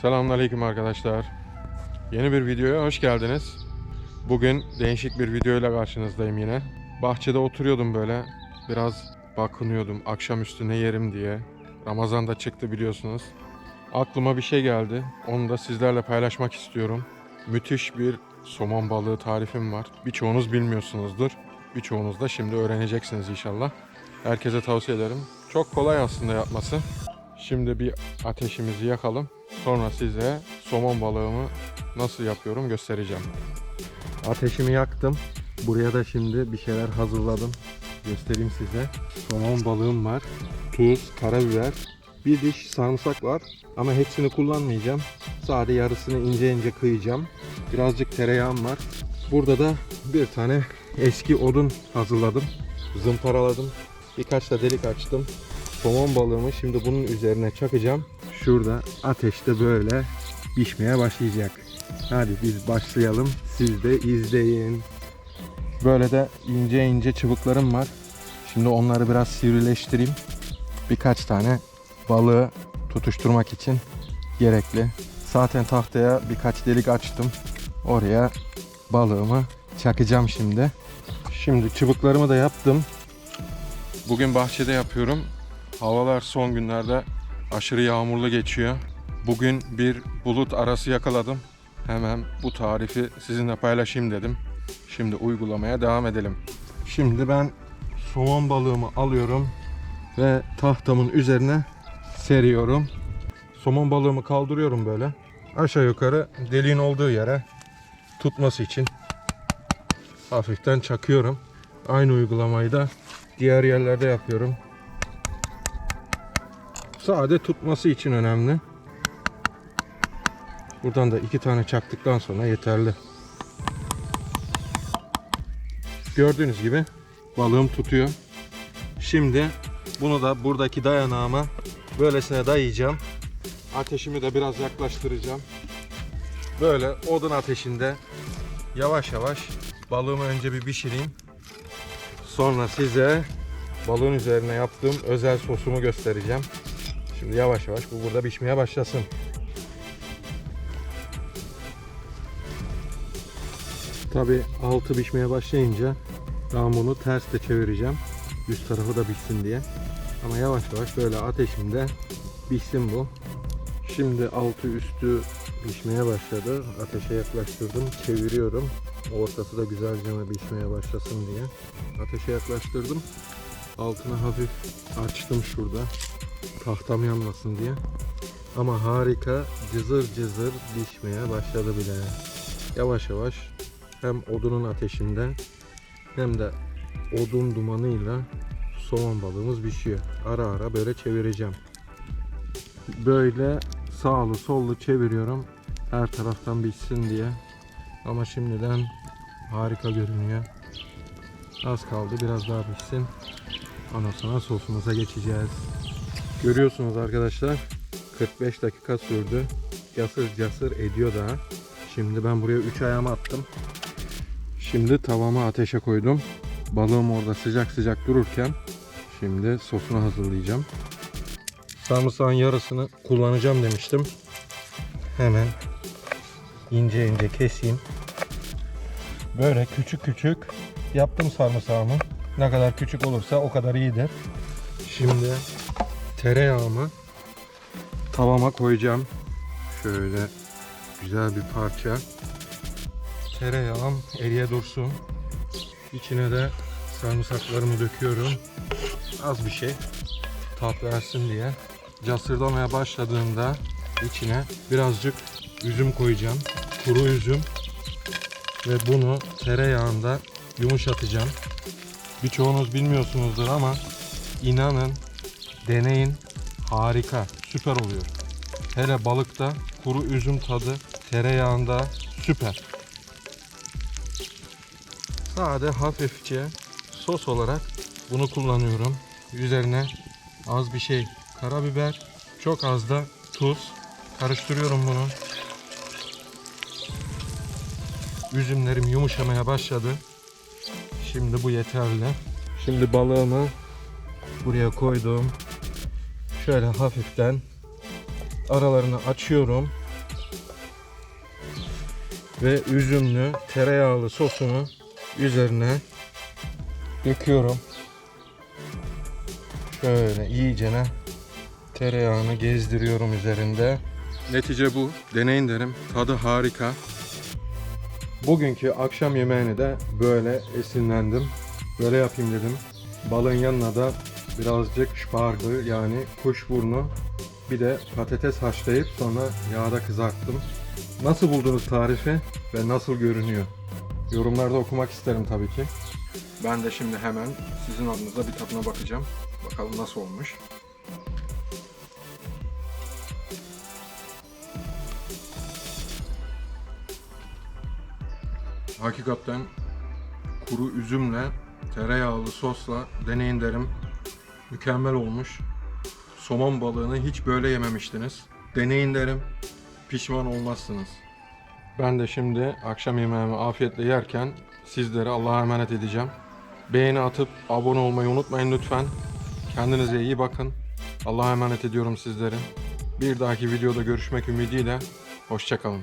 Selamünaleyküm arkadaşlar. Yeni bir videoya hoş geldiniz. Bugün değişik bir videoyla karşınızdayım yine. Bahçede oturuyordum böyle. Biraz bakınıyordum akşamüstü ne yerim diye. Ramazan da çıktı biliyorsunuz. Aklıma bir şey geldi. Onu da sizlerle paylaşmak istiyorum. Müthiş bir somon balığı tarifim var. Birçoğunuz bilmiyorsunuzdur. Birçoğunuz da şimdi öğreneceksiniz inşallah. Herkese tavsiye ederim. Çok kolay aslında yapması. Şimdi bir ateşimizi yakalım. Sonra size somon balığımı nasıl yapıyorum göstereceğim. Ateşimi yaktım. Buraya da şimdi bir şeyler hazırladım. Göstereyim size. Somon balığım var. Tuz, karabiber, bir diş sarımsak var. Ama hepsini kullanmayacağım. Sadece yarısını ince ince kıyacağım. Birazcık tereyağım var. Burada da bir tane eski odun hazırladım. Zımparaladım. Birkaç da delik açtım. Somon balığımı şimdi bunun üzerine çakacağım. Şurada ateşte böyle pişmeye başlayacak. Hadi biz başlayalım. Siz de izleyin. Böyle de ince ince çubuklarım var. Şimdi onları biraz sivrileştireyim. Birkaç tane balığı tutuşturmak için gerekli. Zaten tahtaya birkaç delik açtım. Oraya balığımı çakacağım şimdi. Şimdi çubuklarımı da yaptım. Bugün bahçede yapıyorum. Havalar son günlerde aşırı yağmurlu geçiyor. Bugün bir bulut arası yakaladım. Hemen bu tarifi sizinle paylaşayım dedim. Şimdi uygulamaya devam edelim. Şimdi ben somon balığımı alıyorum ve tahtamın üzerine seriyorum. Somon balığımı kaldırıyorum böyle. Aşağı yukarı deliğin olduğu yere tutması için hafiften çakıyorum. Aynı uygulamayı da diğer yerlerde yapıyorum. Sade tutması için önemli. Buradan da iki tane çaktıktan sonra yeterli. Gördüğünüz gibi balığım tutuyor. Şimdi bunu da buradaki dayanağıma böylesine dayayacağım. Ateşimi de biraz yaklaştıracağım. Böyle odun ateşinde yavaş yavaş balığımı önce bir pişireyim. Sonra size balığın üzerine yaptığım özel sosumu göstereceğim. Şimdi yavaş yavaş bu burada pişmeye başlasın. Tabi altı pişmeye başlayınca ben bunu ters de çevireceğim. Üst tarafı da pişsin diye. Ama yavaş yavaş böyle ateşimde pişsin bu. Şimdi altı üstü pişmeye başladı. Ateşe yaklaştırdım. Çeviriyorum. Ortası da güzelce pişmeye başlasın diye. Ateşe yaklaştırdım. Altını hafif açtım şurada. Tahtam yanmasın diye. Ama harika cızır cızır pişmeye başladı bile. Yavaş yavaş hem odunun ateşinde hem de odun dumanıyla somon balığımız pişiyor. Ara ara böyle çevireceğim. Böyle sağlı sollu çeviriyorum. Her taraftan pişsin diye. Ama şimdiden harika görünüyor. Az kaldı biraz daha pişsin. Ondan sonra sosumuza geçeceğiz. Görüyorsunuz arkadaşlar 45 dakika sürdü. Casır casır ediyor daha. Şimdi ben buraya 3 ayağımı attım. Şimdi tavamı ateşe koydum. Balığım orada sıcak sıcak dururken şimdi sosunu hazırlayacağım. Sarımsağın yarısını kullanacağım demiştim. Hemen ince ince keseyim. Böyle küçük küçük yaptım sarımsağımı. Ne kadar küçük olursa o kadar iyidir. Şimdi tereyağımı tavama koyacağım. Şöyle güzel bir parça. Tereyağım eriye dursun. İçine de sarımsaklarımı döküyorum. Az bir şey. Tat versin diye. Casırlamaya başladığında içine birazcık üzüm koyacağım. Kuru üzüm. Ve bunu tereyağında yumuşatacağım. Birçoğunuz bilmiyorsunuzdur ama inanın deneyin harika süper oluyor. Hele balıkta kuru üzüm tadı tereyağında süper. Sade hafifçe sos olarak bunu kullanıyorum. Üzerine az bir şey karabiber, çok az da tuz. Karıştırıyorum bunu. Üzümlerim yumuşamaya başladı. Şimdi bu yeterli. Şimdi balığımı buraya koydum. Şöyle hafiften aralarını açıyorum. ve üzümlü tereyağlı sosumu üzerine döküyorum. Şöyle iyicene tereyağını gezdiriyorum üzerinde. Netice bu. Deneyin derim. Tadı harika. Bugünkü akşam yemeğini de böyle esinlendim. Böyle yapayım dedim. Balın yanına da birazcık şpargı yani kuşburnu bir de patates haşlayıp sonra yağda kızarttım. Nasıl buldunuz tarifi ve nasıl görünüyor? Yorumlarda okumak isterim tabii ki. Ben de şimdi hemen sizin adınıza bir tadına bakacağım. Bakalım nasıl olmuş. Hakikaten kuru üzümle tereyağlı sosla deneyin derim. Mükemmel olmuş. Somon balığını hiç böyle yememiştiniz. Deneyin derim. Pişman olmazsınız. Ben de şimdi akşam yemeğimi afiyetle yerken sizleri Allah'a emanet edeceğim. Beğeni atıp abone olmayı unutmayın lütfen. Kendinize iyi bakın. Allah'a emanet ediyorum sizleri. Bir dahaki videoda görüşmek ümidiyle. Hoşçakalın.